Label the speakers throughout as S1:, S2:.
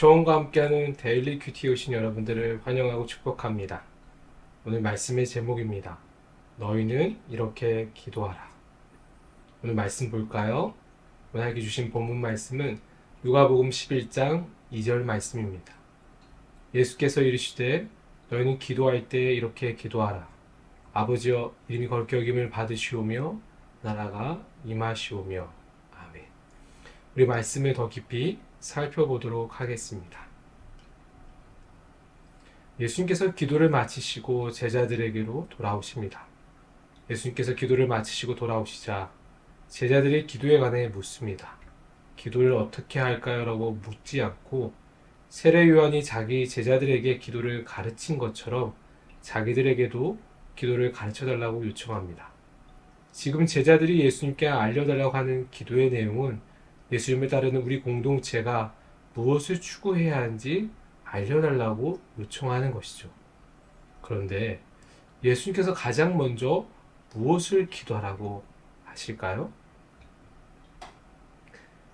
S1: 저원과 함께하는 데일리 큐티 오신 여러분들을 환영하고 축복합니다. 오늘 말씀의 제목입니다. 너희는 이렇게 기도하라. 오늘 말씀 볼까요? 오늘 주신 본문 말씀은 누가복음 11장 2절 말씀입니다. 예수께서 이르시되 너희는 기도할 때 이렇게 기도하라. 아버지여 이름이 거룩히 여김을 받으시오며 나라가 임하시오며 아멘. 우리 말씀을 더 깊이 살펴보도록 하겠습니다. 예수님께서 기도를 마치시고 제자들에게로 돌아오십니다. 예수님께서 기도를 마치시고 돌아오시자 제자들이 기도에 관해 묻습니다. 기도를 어떻게 할까요? 라고 묻지 않고 세례 요한이 자기 제자들에게 기도를 가르친 것처럼 자기들에게도 기도를 가르쳐 달라고 요청합니다. 지금 제자들이 예수님께 알려달라고 하는 기도의 내용은 예수님을 따르는 우리 공동체가 무엇을 추구해야 하는지 알려달라고 요청하는 것이죠. 그런데 예수님께서 가장 먼저 무엇을 기도하라고 하실까요?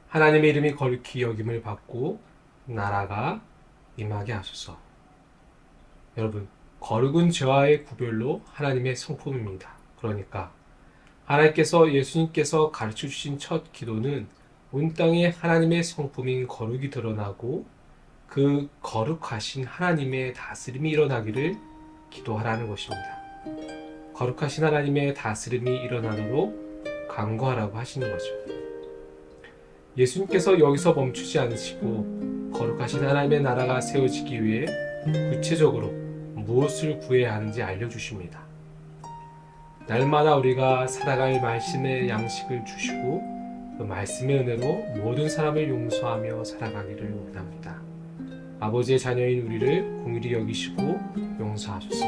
S1: 하나님의 이름이 거룩히 여김을 받고 나라가 임하게 하소서. 여러분, 거룩은 죄와의 구별로 하나님의 성품입니다. 그러니까 하나님께서 예수님께서 가르쳐 주신 첫 기도는 온 땅에 하나님의 성품인 거룩이 드러나고 그 거룩하신 하나님의 다스림이 일어나기를 기도하라는 것입니다. 거룩하신 하나님의 다스림이 일어나도록 간구하라고 하시는 거죠. 예수님께서 여기서 멈추지 않으시고 거룩하신 하나님의 나라가 세워지기 위해 구체적으로 무엇을 구해야 하는지 알려주십니다. 날마다 우리가 살아갈 말씀의 양식을 주시고 그 말씀의 은혜로 모든 사람을 용서하며 살아가기를 원합니다. 아버지의 자녀인 우리를 공일히 여기시고 용서하소서.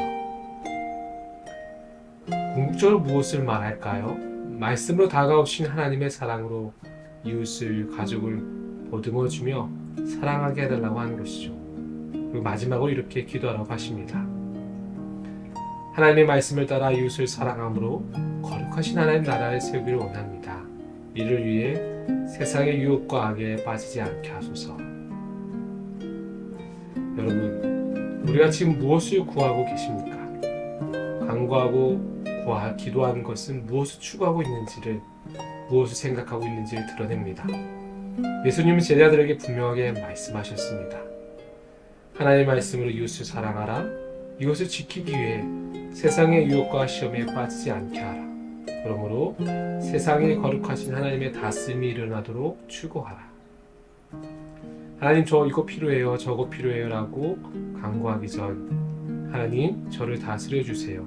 S1: 궁극적으로 무엇을 말할까요? 말씀으로 다가오신 하나님의 사랑으로 이웃을 가족을 보듬어주며 사랑하게 해달라고 하는 것이죠. 그리고 마지막으로 이렇게 기도하라고 하십니다. 하나님의 말씀을 따라 이웃을 사랑함으로 거룩하신 하나님 나라를 세우기를 원합니다. 이를 위해 세상의 유혹과 악에 빠지지 않게 하소서. 여러분, 우리가 지금 무엇을 구하고 계십니까? 간구하고 구하, 기도하는 것은 무엇을 추구하고 있는지를 무엇을 생각하고 있는지를 드러냅니다. 예수님은 제자들에게 분명하게 말씀하셨습니다. 하나님의 말씀으로 이웃을 사랑하라. 이것을 지키기 위해 세상의 유혹과 시험에 빠지지 않게 하라. 그러므로 세상에 거룩하신 하나님의 다스림이 일어나도록 추구하라. 하나님 저 이거 필요해요, 저거 필요해요라고 간구하기 전 하나님 저를 다스려 주세요.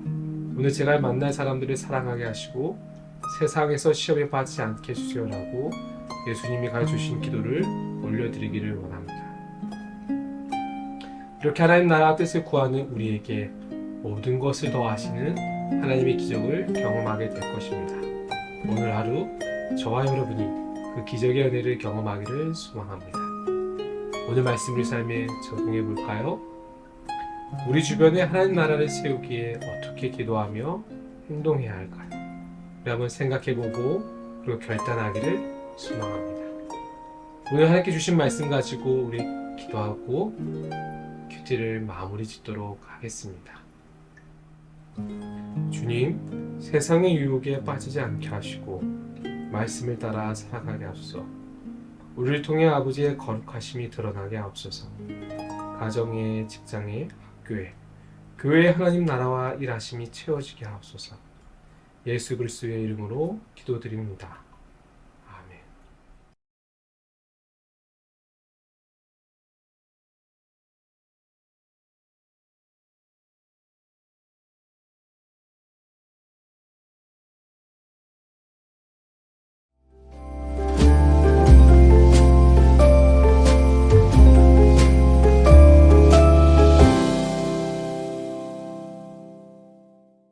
S1: 오늘 제가 만날 사람들을 사랑하게 하시고 세상에서 시험에 빠지지 않게 해주세요라고 예수님이 가르치신 기도를 올려드리기를 원합니다. 이렇게 하나님 나라 뜻을 구하는 우리에게 모든 것을 더하시는 하나님의 기적을 경험하게 될 것입니다. 오늘 하루 저와 여러분이 그 기적의 은혜를 경험하기를 소망합니다. 오늘 말씀 우리 삶에 적용해 볼까요? 우리 주변에 하나님 나라를 세우기에 어떻게 기도하며 행동해야 할까요? 우리 한번 생각해 보고 그리고 결단하기를 소망합니다. 오늘 하나님께 주신 말씀 가지고 우리 기도하고 큐티를 마무리 짓도록 하겠습니다. 주님, 세상의 유혹에 빠지지 않게 하시고 말씀을 따라 살아가게 하소서. 우리를 통해 아버지의 거룩하심이 드러나게 하옵소서. 가정에, 직장에, 학교에, 교회에 하나님 나라와 일하심이 채워지게 하옵소서. 예수 그리스도의 이름으로 기도드립니다.